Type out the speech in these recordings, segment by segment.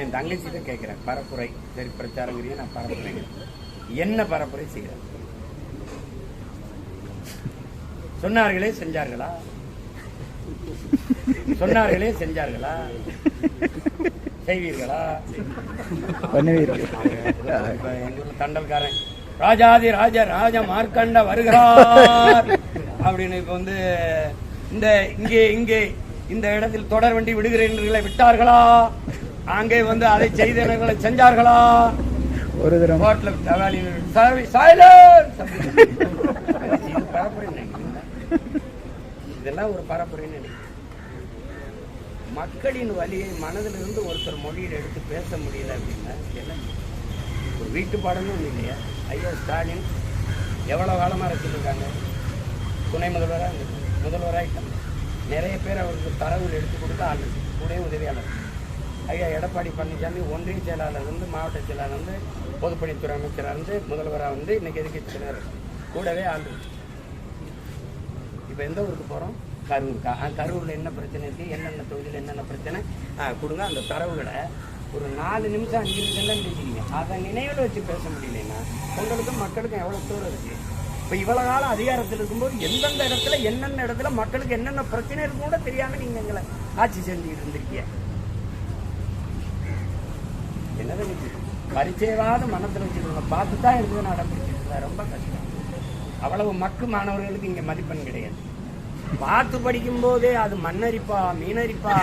என் தங்கச்சிட்ட கேட்கிறேன். பரப்புரை சரி பிரச்சாரங்கிறிய நான் பரப்புரை என்ன பரப்புரை செய்கிறேன் சொன்னார்களே செஞ்சார்களா? சொன்னார்களே செஞ்சார்களா? செய்வீர்களா? தண்டல்காரன் ராஜாதி ராஜ ராஜ மார்க்கண்ட வருகிறார். அப்படின்னு இப்ப வந்து இந்த இங்கே இங்கே இந்த இடத்தில் தொடர் வண்டி விடுகிறீர்களை விட்டார்களா? அங்கே வந்து அதை செய்தவர்களை செஞ்சார்களா? ஒரு தரம்? இதெல்லாம் ஒரு பரப்புரை நினைக்கிறேன். மக்களின் வலியை மனதிலிருந்து ஒருத்தர் மொழியில் எடுத்து பேச முடியல அப்படின்னா என்ன? ஒரு வீட்டு பாடமும் ஒன்றும் இல்லையா? ஐயா ஸ்டாலின் எவ்வளோ காலமாக இருக்காங்க துணை முதல்வராக முதல்வராகிட்டாங்க நிறைய பேர் அவருக்கு தரவுகள் எடுத்து கொடுத்து ஆள் இருக்கு. உதவியாளர். ஐயா எடப்பாடி பழனிசாமி ஒன்றிய செயலாளர் வந்து மாவட்ட செயலாளர் வந்து பொதுப்பணித்துறை அமைச்சராக இருந்து முதல்வராக வந்து இன்றைக்கி எதிர்கட்சியினர் கூடவே ஆளு இப்போ எந்த ஊருக்கு போகிறோம் கரூருக்கா கரூரில் என்ன பிரச்சனை இருக்குது என்னென்ன தொகுதியில் என்னென்ன பிரச்சனை? கொடுங்க அந்த தரவுகளை ஒரு நாலு நிமிஷம் அஞ்சு நிமிஷம் தான் பேசிக்கிங்க. அதை நினைவில் வச்சு பேச முடியலன்னா உங்களுக்கும் மக்களுக்கும் எவ்வளோ தூரம் இருக்குது இப்போ இவ்வளோ காலம் அதிகாரத்தில் இருக்கும்போது எந்தெந்த இடத்துல என்னென்ன இடத்துல மக்களுக்கு என்னென்ன பிரச்சனை இருக்கு கூட தெரியாமல் நீங்கள் எங்களை ஆட்சி செஞ்சுக்கிட்டு இருந்திருக்கீங்க. என்னது பரிச்சயவாத மனத்தில் வச்சுருக்கோம் பார்த்து தான் இருக்குது நான் ரொம்ப கஷ்டம். அவ்வளவு மக்கு மாணவர்களுக்கு இங்க மதிப்பெண் கிடையாது. பார்த்து படிக்கும் போதே அது மண்ணரிப்பா மீனரிப்பா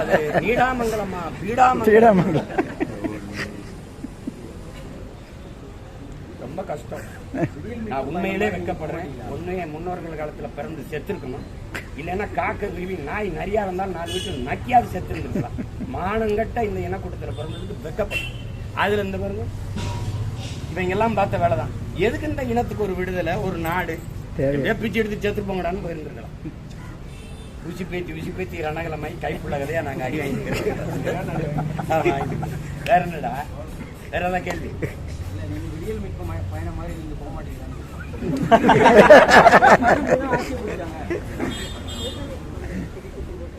அது நீடாமங்கலமா பீடாமங்கலம். ரொம்ப கஷ்டம். நான் உண்மையிலே வெட்கப்படுறேன் ஒண்ணு என் முன்னோர்கள் காலத்துல பிறந்து செத்துருக்கணும். இல்லைன்னா காக்க குருவி நாய் நிறையா இருந்தாலும் நாலு வீட்டு நக்கியாவது செத்து இருந்திருக்கலாம் மானங்கட்ட இந்த இனக்கூட்டத்தில் பிறந்ததுக்கு வெட்கப்படும் அதுல இந்த பாருங்க. இவங்க எல்லாம் பார்த்த வேலை தான் எதுக்கு இந்த இனத்துக்கு ஒரு விடுதலை ஒரு நாடு? பிச்சு எடுத்து செத்து போங்கடான்னு போயிருந்திருக்கலாம். உசி பேத்தி உசி பேத்தி ரணகலமாய் கைப்புள்ள கதையா நாங்க அடி வாங்கிக்கிறோம் வேற என்னடா? வேற ஏதாவது கேள்வி? பயணம் மாதிரி நீங்க போக மாட்டீங்களா?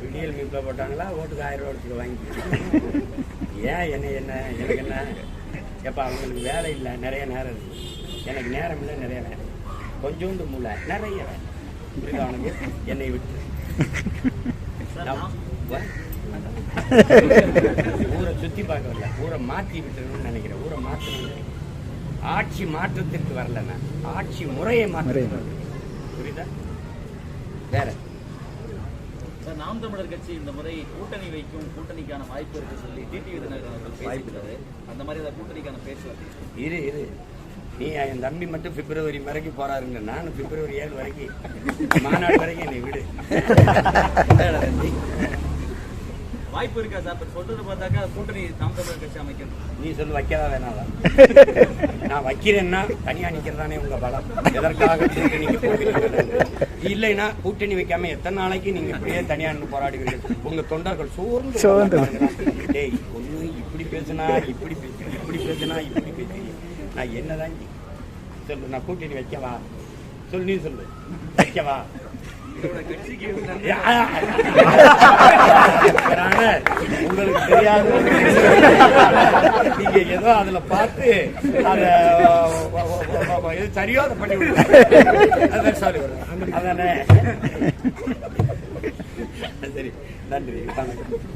விடியல் மீட்ப போட்டாங்களா ஓட்டுக்கு ஆயிரம் ரூபா வாங்கி. ஏன் என்ன என்ன எனக்கு என்ன? எப்ப அவங்களுக்கு வேலை இல்லை நிறைய நேரம் இருக்கு. எனக்கு நேரம் இல்லை நிறைய வேலை கொஞ்சோண்டு மூளை நிறைய வேலை. புரியுதா என்னை விட்டு. ஊரை சுத்தி பார்க்கல ஊரை மாற்றி விட்டுறணும்னு நினைக்கிறேன். ஊரை மாற்றணும்னு நினைக்கிறேன். ஆட்சி மாற்றத்திற்கு வரல நான் ஆட்சி முறையை மாற்ற புரியுதா? வேற. சார், நாம் தமிழர் கட்சி இந்த முறை கூட்டணி வைக்கும் கூட்டணிக்கான வாய்ப்பு இருக்கு சொல்லி டிடிவி தினகரன் அவர்கள் பேசியிருக்காரு. அந்த மாதிரி ஏதாவது கூட்டணிக்கான பேச்சுவார்த்தை இரு இரு. நீ என் தம்பி மட்டும் பிப்ரவரி வரைக்கும் போறாருங்க. நானும் பிப்ரவரி ஏழு வரைக்கும் மாநாடு வரைக்கும் என்னை விடு. வாய்ப்பு இருக்கா சார்? இப்ப சொல்றது பார்த்தாக்கா கூட்டணி நாம் தமிழர் கட்சி அமைக்கணும். நீ சொல்லு வைக்கதா வேணாவா நான் வைக்கிறேன்னா தனியா நிக்கிறதானே உங்க பலம். எதற்காக கூட்டணிக்கு போகிறீர்கள்? இல்லைன்னா கூட்டணி வைக்காம எத்தனை நாளைக்கு நீங்க இப்படியே தனியா நின்னு போராடுவீர்கள் உங்க தொண்டர்கள் சோர்ந்து சோர்ந்து. டேய் ஒண்ணு இப்படி பேசுனா இப்படி பேசு இப்படி பேசுனா இப்படி பேசு. நான் என்னதான்? சொல்லு நான் கூட்டணி வைக்கவா? சொல்லு நீ சொல்லு. வைக்கவா? உங்களுக்கு தெரியாது நீங்க ஏதோ அதுல பார்த்து அத சரியோ அதை பண்ணி விடுங்க சாரி அதானே சரி நன்றி. வணக்கம்